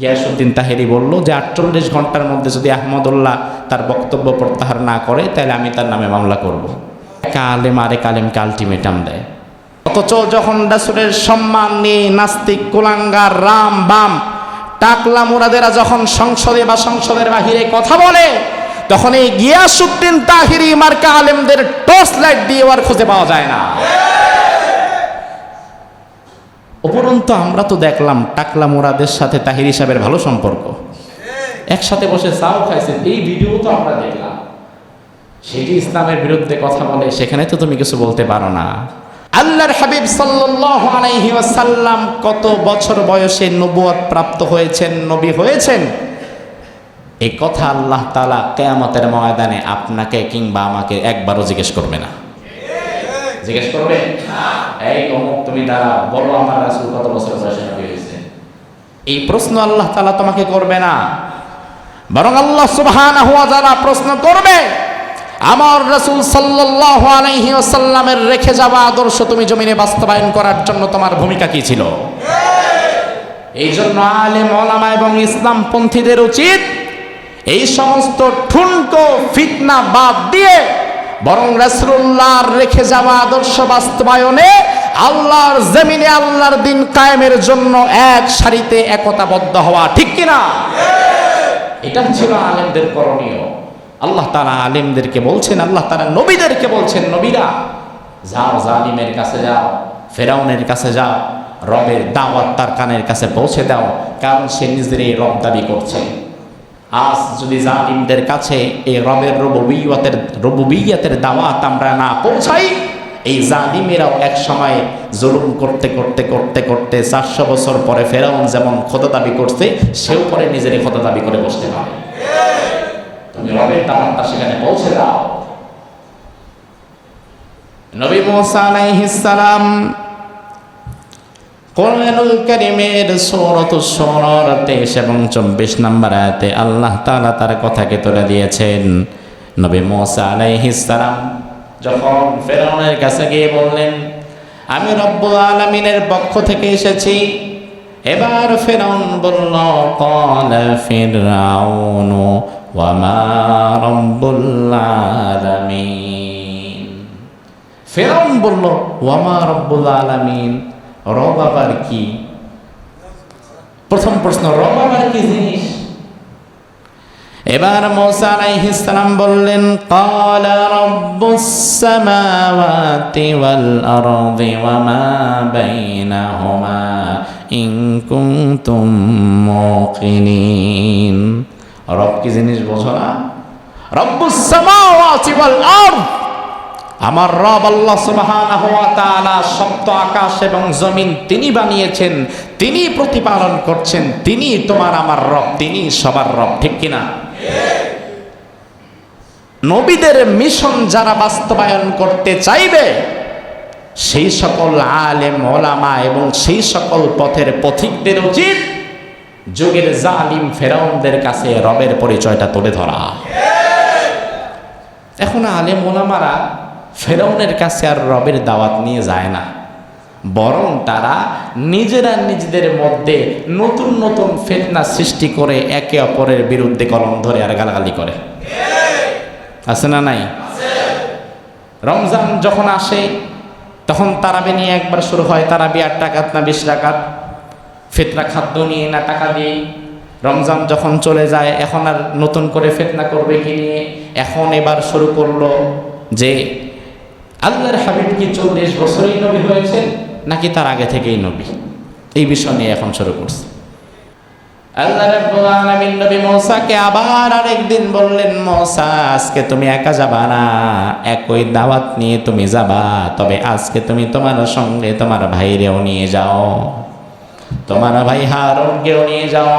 গিয়াসুদ্দিন তাহেরি বলল যে আটচল্লিশ ঘণ্টার মধ্যে যদি আহমদুল্লাহ তার বক্তব্য প্রত্যাহার না করে, তাহলে আমি তার নামে মামলা করব। একা আলেম আরেক আলেমকে আলটিমেটাম দেয়। অথচ যখন রাসুলের সম্মান নিয়ে নাস্তিক, কুলাঙ্গার, রাম, বাম, টাকলা মুরাদেরা যখন সংসদে বা সংসদের বাহিরে কথা বলে, তখন এই গিয়াসুদ্দিন তাহিরি মার্কা আলেমদের টর্চ লাইট দিয়ে আর খুঁজে পাওয়া যায় না। উপরন্তু আমরা তো দেখলাম টাকলা মোরাদের সাথে তাহির সাহেবের ভালো সম্পর্ক। একসাথে বসে চাও খাইছে এই ভিডিও তো আমরা দেখলাম। সেটি ইসলামের বিরুদ্ধে কথা বলে, সেখানে তো তুমি কিছু বলতে পারো না। আল্লাহর হাবিব সাল্লাল্লাহু আলাইহি কত বছর বয়সে নবুয়ত প্রাপ্ত হয়েছেন, নবী হয়েছেন? এই কথা আল্লাহ তাআলা কিয়ামতের ময়দানে আপনাকে কিংবা আমাকে একবারও জিজ্ঞেস করবে না। জিজ্ঞেস করবে? এই অমুক, তুমি দাঁড়া বলো আমার রাসূল কত বছর বয়সে নবী হয়েছে। এই প্রশ্ন আল্লাহ তাআলা তোমাকে করবে না। বরং আল্লাহ সুবহানাহু ওয়া তাআলা প্রশ্ন করবে, আমার রাসূল সাল্লাল্লাহু আলাইহি ওয়াসাল্লামের রেখে যাওয়া আদর্শ তুমি জমিনে বাস্তবায়ন করার জন্য তোমার ভূমিকা কি ছিল? এই জন্য আলেম, ওলামা এবং ইসলামপন্থীদের উচিত এই সমস্ত ঠুনকো ফিতনা বাদ দিয়ে বরং রাসূলুল্লাহর রেখে যাওয়া আদর্শ বাস্তবায়নে আল্লাহর জমিনে আল্লাহর দিন কায়েমের জন্য এক সারিতে একতাবদ্ধ হওয়া, ঠিক কিনা? এটা ছিল আলেমদের করণীয়। আল্লাহ তারা আলেমদেরকে বলছেন, আল্লাহ তারা নবীদেরকে বলছেন, নবীরা, যাও জালিমের কাছে যাও, ফেরাউনের কাছে যাও, রবের দাওয়াত তার কানের কাছে পৌঁছে দাও, কারণ সে নিজের এই রব দাবি করছে। আজ যদি জালিমদের কাছে এই রবের রবুবিয়তের রবুবিয়তের দাওয়াত আমরা না পৌঁছাই, এই জালিমেরাও এক সময় জুলুম করতে করতে করতে করতে চারশো বছর পরে ফেরাউন যেমন খোদা দাবি করছে, সেও পরে নিজের খোদা দাবি করে বসতে পারে। তুমি রবের দাওয়াতটা সেখানে পৌঁছে দাও। নবী মুসা আলাইহিস সালাম কোরআনুল করিমের সৌরত সৌরর তেইশ এবং চব্বিশ নম্বর আয়াতে আল্লাহ তালা তার কথাকে তুলে দিয়েছেন। নবী মোসা আলাইহিসালাম যখন ফেরাউনের কাছে গিয়ে বললেন, আমি রব্বুল আলমিনের পক্ষ থেকে এসেছি। এবার ফেরাউন বলল কল ফেরাউন ওয়ামা রব্বুল আলমিন। ফেরাউন বলল, ওয়ামা রব্বুল আলমিন? রব আবার কি প্রথম প্রশ্ন রব আবার কি জিনিস? এবার মৌসা আলাইহিস সালাম বললেন ক্বালা রব্বুস সামাওয়াতি ওয়াল আরদি ওয়া মা বাইনাহুমা ইন কুনতুম মুকিনিন রব কি জিনিস বোঝো না? রব্বুস সামাওয়াতি ওয়াল আরদ। আমার রব আল্লাহ তাআলা সপ্ত আকাশ এবং জমিন তিনি বানিয়েছেন, তিনি প্রতিপালন করছেন, তিনি তোমার আমার রব, তিনি সবার রব, ঠিক কিনা? নবীদের মিশন যারা বাস্তবায়ন করতে চাইবে, সেই সকল আলেম, ওলামা এবং সেই সকল পথের পথিকদের উচিত যুগের জালিম ফেরাউনদের কাছে রবের পরিচয়টা তুলে ধরা। এখন আলেম, ওলামারা ফেরাউনের কাছে আর রবের দাওয়াত নিয়ে যায় না। বরং তারা নিজেরা নিজেদের মধ্যে নতুন নতুন ফেতনা সৃষ্টি করে একে অপরের বিরুদ্ধে কলম ধরে আর গালাগালি করে। আছে না নাই? রমজান যখন আসে, তখন তারাবি নিয়ে একবার শুরু হয়, তারাবি আট টাকাত না বিশ টাকাত ফেতনা খাদ্য নিয়ে না টাকা দিয়ে? রমজান যখন চলে যায়, এখন আর নতুন করে ফেতনা করবে কি নিয়ে? এখন এবার শুরু করল যে আল্লাহর হাবিব কি চল্লিশ বছরই নবী হয়েছেন, নাকি তার আগে থেকেই নবী? এই বিষয় নিয়ে এখন শুরু করছে। আল্লাহ আবার আরেকদিন বললেন আজকে তুমি একা যাবা না, একই দাওয়াত নিয়ে তুমি যাবা, তবে আজকে তুমি তোমার সঙ্গে তোমার ভাইরেও নিয়ে যাও, তোমার ভাই নিয়ে যাও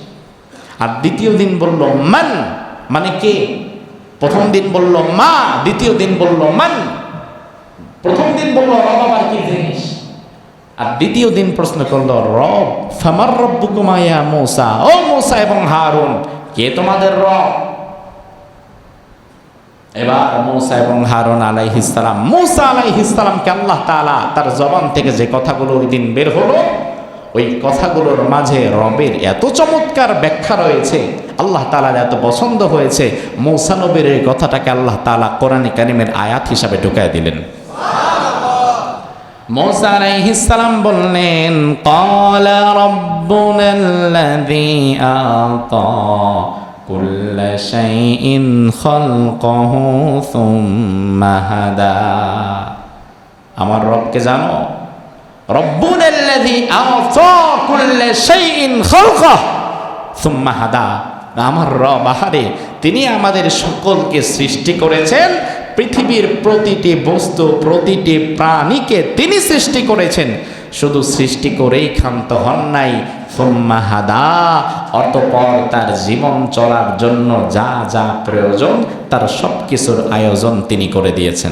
আর দ্বিতীয় দিন বলল, মান মানে কে? প্রথম দিন বলল, মা দ্বিতীয় দিন বলল, মান প্রথম দিন বলল, রব আবার কি জিনিস? আর দ্বিতীয় দিন প্রশ্ন করল, রব, ফামার রব্বুকুমায়া মৌসা ও মৌসা এবং হারুন, কে তোমাদের রব? এবার মৌসা এবং হারুন আলাইহিসালাম মৌসা আলাইহিসালামকে আল্লাহ তালা তার জবান থেকে যে কথাগুলো ওই দিন বের হলো ওই কথাগুলোর মাঝে রবের এত চমৎকার ব্যাখ্যা রয়েছে, আল্লাহ তালার এত পছন্দ হয়েছে মৌসানবের এই কথাটাকে আল্লাহ তালা কোরআন কানিমের আয়াত হিসাবে ঢুকায় দিলেন। মৌসা বললেন আমার রবকে জানো রব্বুন আল্লাযী আ'তা কুল্লা শাইইন খালকা সুম্মা হাদা। আমার রব আহারে, তিনি আমাদের সকলকে সৃষ্টি করেছেন। পৃথিবীর প্রতিটি বস্তু, প্রতিটি প্রাণীকে তিনি সৃষ্টি করেছেন। শুধু সৃষ্টি করেই ক্ষান্ত হন নাই। হাদা, অতপর তার জীবন চলার জন্য যা যা প্রয়োজন, তার সব কিছুর আয়োজন তিনি করে দিয়েছেন।